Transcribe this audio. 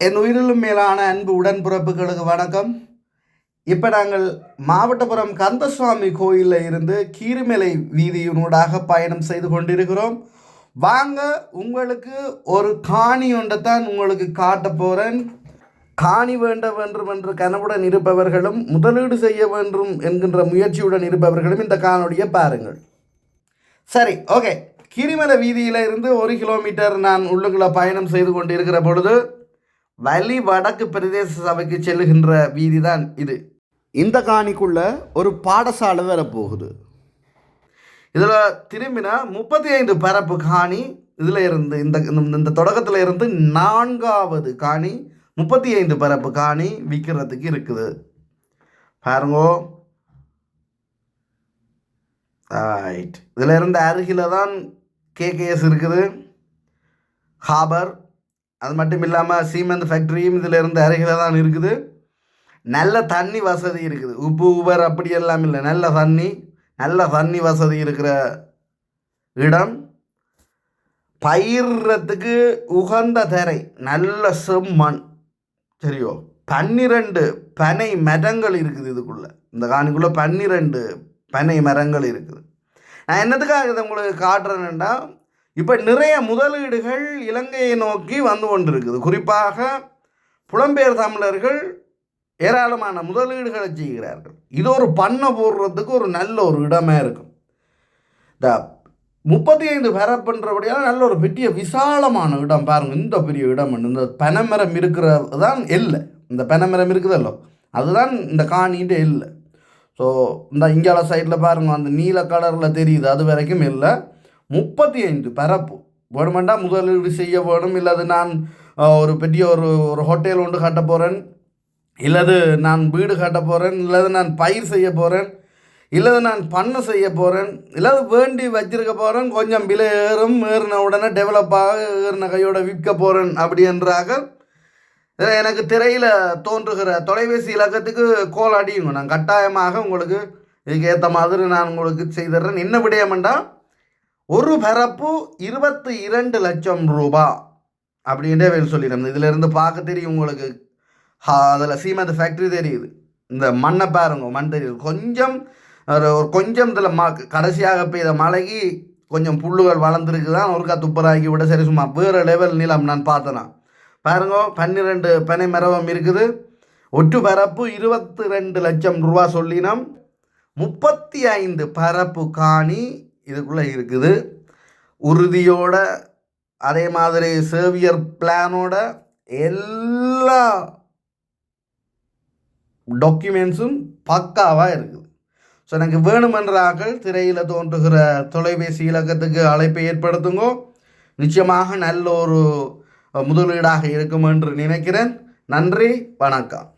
என் உயிரிலும் மேலான அன்பு உடன்பிறப்புகளுக்கு வணக்கம். இப்போ நாங்கள் மாவட்டபுரம் கந்தசுவாமி கோயிலில் இருந்து கீரிமலை வீதியினூடாக பயணம் செய்து கொண்டிருக்கிறோம். வாங்க உங்களுக்கு ஒரு காணி ஒன்றைத்தான் உங்களுக்கு காட்ட போகிறேன் காணி வேண்ட வேண்டும் என்று கனவுடன் இருப்பவர்களும் முதலீடு செய்ய வேண்டும் என்கின்ற முயற்சியுடன் இருப்பவர்களும் இந்த காணொளியை பாருங்கள். சரி ஓகே. கிரிமலை வீதியில இருந்து ஒரு கிலோமீட்டர் நான் உள்ளுக்குள்ள பயணம் செய்து கொண்டிருக்கிற பொழுது வலி வடக்கு பிரதேச சபைக்கு செல்லுகின்ற வீதி தான் இது. இந்த காணிக்குள்ள ஒரு பாடசாலை வரப்போகுது இதில் திரும்பினா முப்பத்தி ஐந்து பரப்பு காணி இதில் இருந்து இந்த- இந்த தொடக்கத்தில் இருந்து நான்காவது காணி முப்பத்தி ஐந்து பரப்பு காணி விற்கிறதுக்கு இருக்குது. பாருங்கோ. ரைட் இதில் இருந்த அருகில் தான் கேகேஎஸ் இருக்குது. ஹாபர். அது மட்டும் இல்லாமல் சீமெண்ட் ஃபேக்ட்ரியும் இதில் இருந்து அருகில் தான் இருக்குது. நல்ல தண்ணி வசதி இருக்குது. உப்பு உபர் அப்படி எல்லாம் இல்லை. நல்ல தண்ணி நல்ல தண்ணி வசதி இருக்கிற இடம். பயிர்றதுக்கு உகந்த தரை நல்ல செம்மண் சரியோ? பன்னிரண்டு பனை மரங்கள் இருக்குது இதுக்குள்ளே. இந்த காணிக்குள்ளே பன்னிரெண்டு பனை மரங்கள் இருக்குது. நான் என்னத்துக்காக இதை உங்களுக்கு காட்டுறேன்னா இப்போ நிறைய முதலீடுகள் இலங்கையை நோக்கி வந்து கொண்டிருக்குது. குறிப்பாக புலம்பெயர் தமிழர்கள் ஏராளமான முதலீடுகளை செய்கிறார்கள். இது ஒரு பண்ணை போடுறதுக்கு ஒரு நல்ல ஒரு இடமே இருக்கும். இந்த முப்பத்தி ஐந்து பரப்புன்றபடியால் நல்ல ஒரு பெரிய விசாலமான இடம் பாருங்கள் இந்த பெரிய இடம் இந்த பனைமரம் இருக்கிறது தான் இல்லை இந்த பனைமரம் இருக்குதல்லோ? அதுதான் இந்த காணின்ற இல்லை ஸோ இந்த இங்கால சைடில் பாருங்கள் அந்த நீல கலரில் தெரியுது. அது வரைக்கும் இல்லை முப்பத்தி ஐந்து பரப்பு. வேணுமெண்டா முதலீடு செய்ய வேணும்? இல்லது நான் ஒரு பெரிய ஒரு ஒரு ஹோட்டல் ஒன்று கட்ட போகிறேன் இல்லது நான் வீடு கட்ட போகிறேன் இல்லது நான் பயிர் செய்ய போகிறேன் இல்லது நான் பண்ணை செய்ய போகிறேன் இல்லது வேண்டி வச்சிருக்க போகிறேன் கொஞ்சம் விலை ஏறும் ஏறின உடனே டெவலப்பாக ஏறின கையோட விற்க போகிறேன் அப்படி என்றாக எனக்கு திரையில் தோன்றுகிற தொலைபேசி இலக்கத்துக்கு கோல் அடியுங்க. நான் கட்டாயமாக உங்களுக்கு இதுக்கு ஏற்ற மாதிரி நான் உங்களுக்கு செய்திடுறேன். என்ன விடயமெண்டா? ஒரு பரப்பு இருபத்தி இரண்டு லட்சம் ரூபா அப்படின்றே வேல் சொல்லிடுறேன் இதில் இருந்து பார்க்க தெரியும் உங்களுக்கு. அதில் சீமெண்ட் ஃபேக்ட்ரி தெரியுது. இந்த மண்ணை பாருங்க மண் தெரியுது. கொஞ்சம் ஒரு ஒரு கொஞ்சம் இதில் ம கடைசியாக பெய்த மழைக்கு கொஞ்சம் புல்லுகள் வளர்ந்துருக்கு தான் ஒருக்கா துப்பராக்கி விட சரி. சும்மா வேறு லெவல் நிலம் நான் பார்த்தேனா. பாருங்க பன்னிரெண்டு பனை மரபம் இருக்குது. ஒட்டு பரப்பு இருபத்தி ரெண்டு லட்சம் ரூபா சொல்லினோம். முப்பத்தி ஐந்து பரப்பு காணி இதுக்குள்ளே இருக்குது. உறுதியோட அதே மாதிரி சேவியர் பிளானோட எல்லா டாக்குமெண்ட்ஸும் பக்காவாக இருக்குது. ஸோ எனக்கு வேணுமென்றார்கள் திரையில் தோன்றுகிற தொலைபேசி இலக்கத்துக்கு அழைப்பை ஏற்படுத்துங்கோ. நிச்சயமாக நல்ல ஒரு முதலீடாக இருக்கும் என்று நினைக்கிறேன். நன்றி வணக்கம்.